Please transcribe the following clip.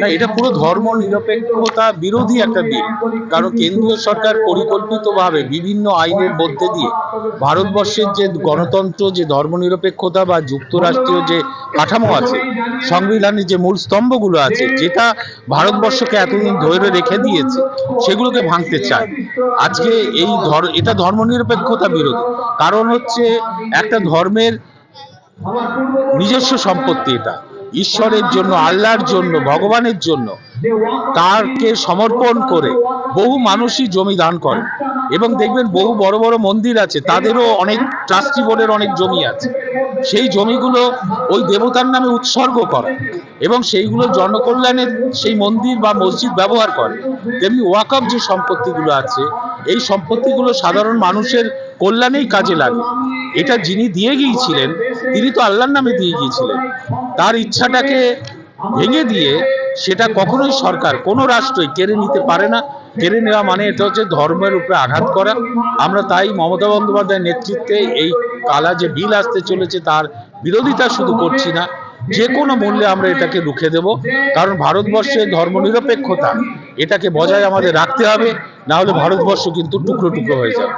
না, এটা পুরো ধর্ম নিরপেক্ষতা বিরোধী একটা বিল কারণ কেন্দ্রীয় সরকার পরিকল্পিতভাবে বিভিন্ন আইনের মধ্যে দিয়ে ভারতবর্ষের যে গণতন্ত্র, যে ধর্মনিরপেক্ষতা বা যুক্তরাষ্ট্রীয় যে কাঠামো আছে, সংবিধানের যে মূল স্তম্ভগুলো আছে, যেটা ভারতবর্ষকে এতদিন ধরে রেখে দিয়েছে, সেগুলোকে ভাঙতে চায়। আজকে এই ধর, এটা ধর্মনিরপেক্ষতা বিরোধী। কারণ হচ্ছে একটা ধর্মের নিজস্ব সম্পত্তি এটা। ঈশ্বরের জন্য, আল্লাহর জন্য, ভগবানের জন্য তারকে সমর্পণ করে বহু মানুষই জমি দান করে। এবং দেখবেন বহু বড় বড় মন্দির আছে, তাদেরও অনেক ট্রাস্টি বোর্ডের অনেক জমি আছে। সেই জমিগুলো ওই দেবতার নামে উৎসর্গ করে এবং সেইগুলো জনকল্যাণের সেই মন্দির বা মসজিদ ব্যবহার করে। তেমনি ওয়াকফ যে সম্পত্তিগুলো আছে, এই সম্পত্তিগুলো সাধারণ মানুষের কল্যাণেই কাজে লাগে। এটা যিনি দিয়ে গিয়েছিলেন তিনি তো আল্লাহর নামে দিয়ে গিয়েছিলেন। তার ইচ্ছাটাকে ভেঙে দিয়ে সেটা কখনোই সরকার, কোনো রাষ্ট্রই কেড়ে নিতে পারে না। কেড়ে নেওয়া মানে এটা হচ্ছে ধর্মের উপরে আঘাত করা। আমরা তাই মমতা বন্দ্যোপাধ্যায়ের নেতৃত্বে এই কালা যে বিল আসতে চলেছে তার বিরোধিতা শুধু করছি না, যে কোনো মূল্যে আমরা এটাকে রুখে দেব। কারণ ভারতবর্ষের ধর্মনিরপেক্ষতা, এটাকে বজায় আমাদের রাখতে হবে, না হলে ভারতবর্ষ কিন্তু টুকরো টুকরো হয়ে যাবে।